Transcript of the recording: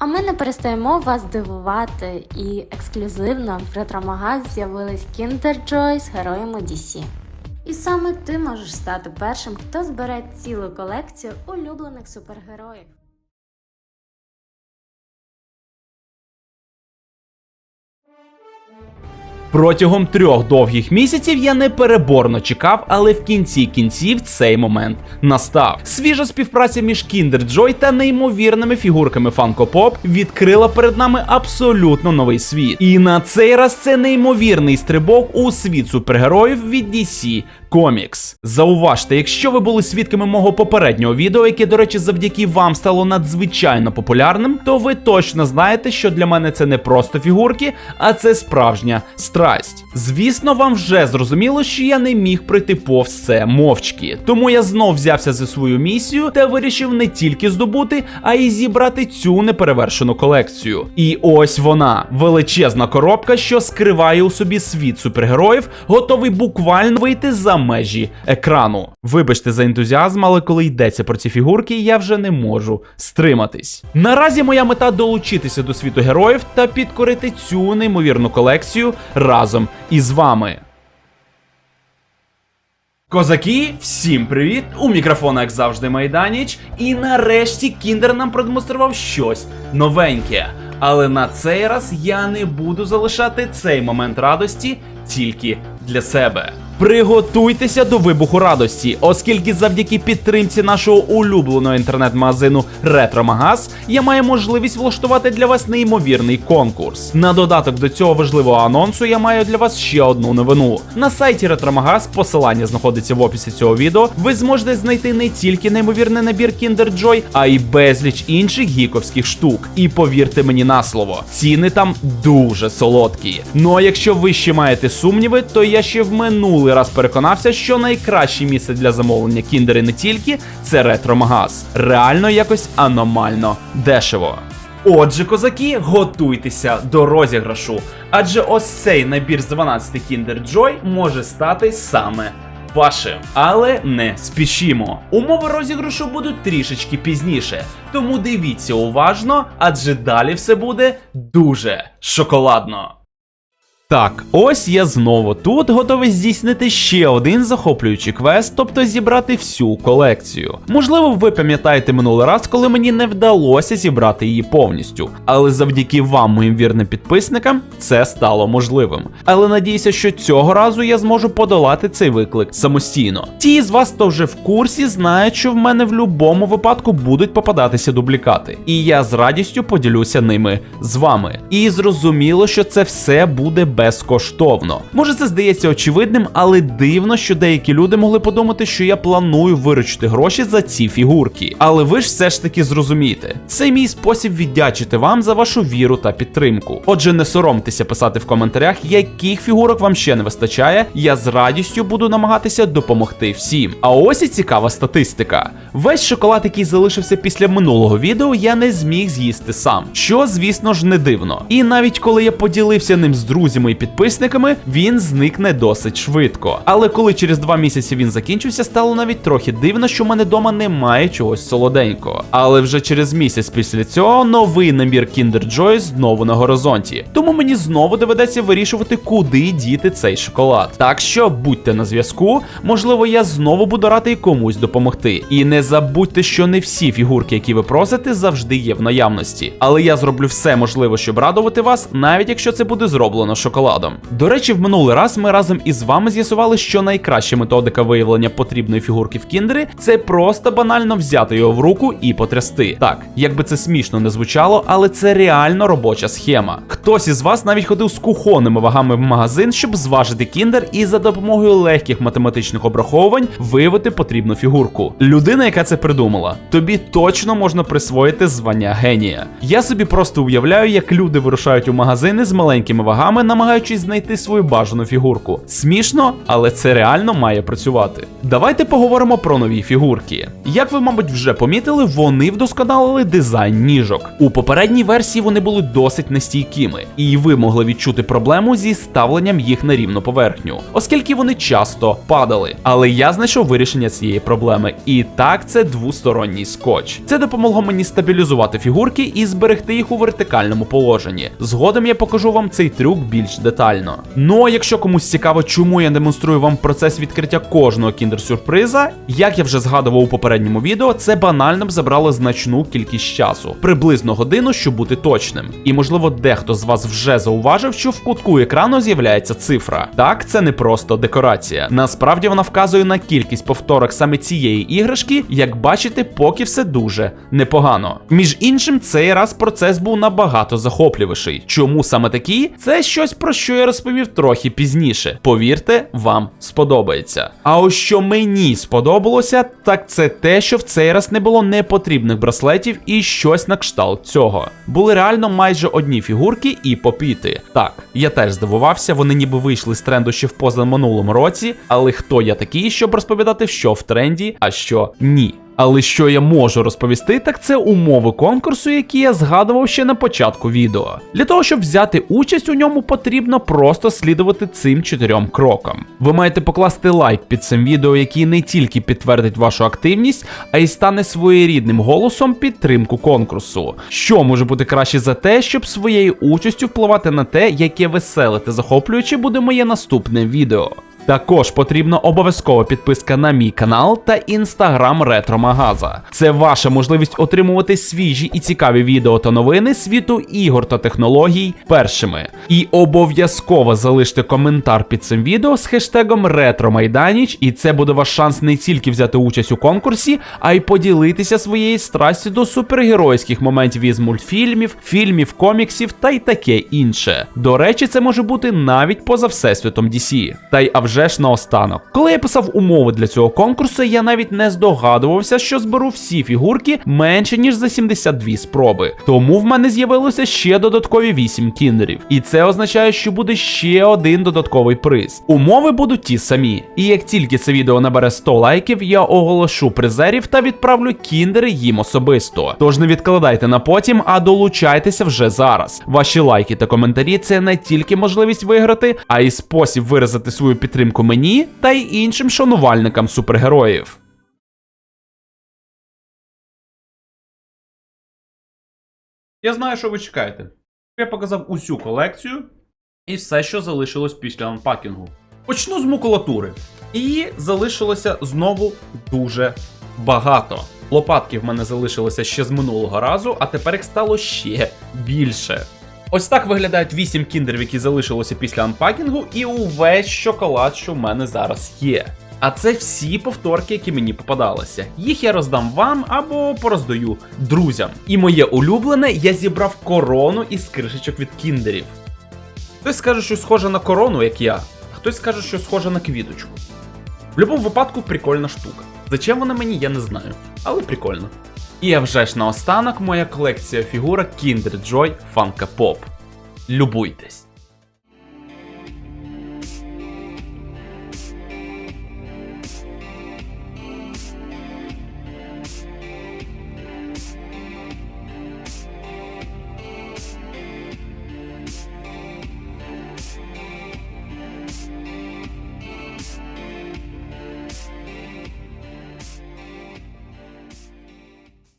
А ми не перестаємо вас дивувати і ексклюзивно в ретромагаз з'явились Kinder Joy з героями DC. І саме ти можеш стати першим, хто збере цілу колекцію улюблених супергероїв. Протягом трьох довгих місяців я непереборно чекав, але в кінці кінців цей момент настав. Свіжа співпраця між Kinder Joy та неймовірними фігурками Funko Pop відкрила перед нами абсолютно новий світ. І на цей раз це неймовірний стрибок у світ супергероїв від DC Comics. Зауважте, якщо ви були свідками мого попереднього відео, яке, до речі, завдяки вам стало надзвичайно популярним, то ви точно знаєте, що для мене це не просто фігурки, а це справжня страсть. Звісно, вам вже зрозуміло, що я не міг пройти повз це мовчки. Тому я знов взявся за свою місію та вирішив не тільки здобути, а й зібрати цю неперевершену колекцію. І ось вона величезна коробка, що скриває у собі світ супергероїв, готовий буквально вийти за межі екрану. Вибачте за ентузіазм, але коли йдеться про ці фігурки, я вже не можу стриматись. Наразі моя мета долучитися до світу героїв та підкорити цю неймовірну колекцію разом із вами. Козаки, всім привіт! У мікрофона, як завжди, Майданіч. І нарешті Кіндер нам продемонстрував щось новеньке. Але на цей раз я не буду залишати цей момент радості тільки для себе. Приготуйтеся до вибуху радості, оскільки завдяки підтримці нашого улюбленого інтернет-магазину Ретромагаз я маю можливість влаштувати для вас неймовірний конкурс. На додаток до цього важливого анонсу я маю для вас ще одну новину. На сайті Ретромагаз, посилання знаходиться в описі цього відео. Ви зможете знайти не тільки неймовірний набір Kinder Joy, а й безліч інших гіковських штук. І повірте мені на слово, ціни там дуже солодкі. Ну а якщо ви ще маєте сумніви, то я ще в минулий раз переконався, що найкраще місце для замовлення кіндери не тільки це ретромагаз. Реально якось аномально дешево. Отже, козаки, готуйтеся до розіграшу, адже ось цей набір з 12 Kinder Joy може стати саме вашим. Але не спішімо. Умови розіграшу будуть трішечки пізніше, тому дивіться уважно, адже далі все буде дуже шоколадно. Так, ось я знову тут готовий здійснити ще один захоплюючий квест, тобто зібрати всю колекцію. Можливо, ви пам'ятаєте минулий раз, коли мені не вдалося зібрати її повністю, але завдяки вам, моїм вірним підписникам, це стало можливим. Але надіюся, що цього разу я зможу подолати цей виклик самостійно. Ті з вас, хто вже в курсі, знають, що в мене в будь-якому випадку будуть попадатися дублікати, і я з радістю поділюся ними з вами. І зрозуміло, що це все буде безкоштовно. Може, це здається очевидним, але дивно, що деякі люди могли подумати, що я планую виручити гроші за ці фігурки. Але ви ж все ж таки зрозумієте, це мій спосіб віддячити вам за вашу віру та підтримку. Отже, не соромтеся писати в коментарях, яких фігурок вам ще не вистачає. Я з радістю буду намагатися допомогти всім. А ось і цікава статистика. Весь шоколад, який залишився після минулого відео, я не зміг з'їсти сам, що, звісно ж, не дивно. І навіть коли я поділився ним з друзями і підписниками, він зникне досить швидко. Але коли через два місяці він закінчився, стало навіть трохи дивно, що в мене вдома немає чогось солоденького. Але вже через місяць після цього новий набір Kinder Joy знову на горизонті. Тому мені знову доведеться вирішувати, куди діти цей шоколад. Так що будьте на зв'язку, можливо, я знову буду радий комусь допомогти. І не забудьте, що не всі фігурки, які ви просите, завжди є в наявності. Але я зроблю все можливе, щоб радувати вас, навіть якщо це буде зроблено шоколадом. До речі, в минулий раз ми разом із вами з'ясували, що найкраща методика виявлення потрібної фігурки в кіндері це просто банально взяти його в руку і потрясти. Так, якби це смішно не звучало, але це реально робоча схема. Хтось із вас навіть ходив з кухонними вагами в магазин, щоб зважити кіндер і за допомогою легких математичних обраховувань виявити потрібну фігурку. Людина, яка це придумала, тобі точно можна присвоїти звання генія. Я собі просто уявляю, як люди вирушають у магазини з маленькими вагами, намагаючись знайти свою бажану фігурку. Смішно, але це реально має працювати. Давайте поговоримо про нові фігурки. Як ви, мабуть, вже помітили, вони вдосконалили дизайн ніжок. У попередній версії вони були досить нестійкими, і ви могли відчути проблему зі ставленням їх на рівну поверхню, оскільки вони часто падали. Але я знайшов вирішення цієї проблеми, і так це двосторонній скотч. Це допомогло мені стабілізувати фігурки і зберегти їх у вертикальному положенні. Згодом я покажу вам цей трюк більш детально. Ну а якщо комусь цікаво, чому я демонструю вам процес відкриття кожного кіндер-сюрприза, як я вже згадував у попередньому відео, це банально б забрало значну кількість часу, приблизно годину, щоб бути точним. І можливо, дехто з вас вже зауважив, що в кутку екрану з'являється цифра. Так, це не просто декорація. Насправді вона вказує на кількість повторок саме цієї іграшки, як бачите, поки все дуже непогано. Між іншим, цей раз процес був набагато захоплювіший. Чому саме такий? Це щось про що я розповів трохи пізніше. Повірте, вам сподобається. А ось що мені сподобалося, так це те, що в цей раз не було непотрібних браслетів і щось на кшталт цього. Були реально майже одні фігурки і попіти. Так, я теж здивувався, вони ніби вийшли з тренду ще в позаминулому році, але хто я такий, щоб розповідати, що в тренді, а що ні. Але що я можу розповісти, так це умови конкурсу, які я згадував ще на початку відео. Для того, щоб взяти участь у ньому, потрібно просто слідувати цим чотирьом крокам. Ви маєте покласти лайк під цим відео, який не тільки підтвердить вашу активність, а й стане своєрідним голосом підтримку конкурсу. Що може бути краще за те, щоб своєю участю впливати на те, яке веселе та захоплююче буде моє наступне відео. Також потрібна обов'язкова підписка на мій канал та інстаграм Ретромагаза. Це ваша можливість отримувати свіжі і цікаві відео та новини світу ігор та технологій першими. І обов'язково залиште коментар під цим відео з хештегом РетроМайданіч, і це буде ваш шанс не тільки взяти участь у конкурсі, а й поділитися своєю страстю до супергеройських моментів із мультфільмів, фільмів, коміксів та й таке інше. До речі, це може бути навіть поза всесвітом DC. Та й а вже ж наостанок. Коли я писав умови для цього конкурсу, я навіть не здогадувався, що зберу всі фігурки менше ніж за 72 спроби. Тому в мене з'явилося ще додаткові 8 кіндерів. І це означає, що буде ще один додатковий приз. Умови будуть ті самі. І як тільки це відео набере 100 лайків, я оголошу призерів та відправлю кіндери їм особисто. Тож не відкладайте на потім, а долучайтеся вже зараз. Ваші лайки та коментарі це не тільки можливість виграти, а й спосіб виразити свою підтримку мені та й іншим шанувальникам супергероїв. Я знаю, що ви чекаєте. Я показав усю колекцію і все, що залишилось після анпакінгу. Почну з макулатури. І залишилося знову дуже багато. Лопатки в мене залишилися ще з минулого разу, а тепер їх стало ще більше. Ось так виглядають 8 кіндерів, які залишилося після анпакінгу, і увесь шоколад, що в мене зараз є. А це всі повторки, які мені попадалися. Їх я роздам вам або пороздаю друзям. І моє улюблене, я зібрав корону із кришечок від кіндерів. Хтось скаже, що схоже на корону, як я, а хтось скаже, що схоже на квіточку. В будь-якому випадку прикольна штука. Зачем вона мені, я не знаю, але прикольно. І а вже ж наостанок моя колекція фігурок Kinder Joy Funko Pop. Любуйтесь.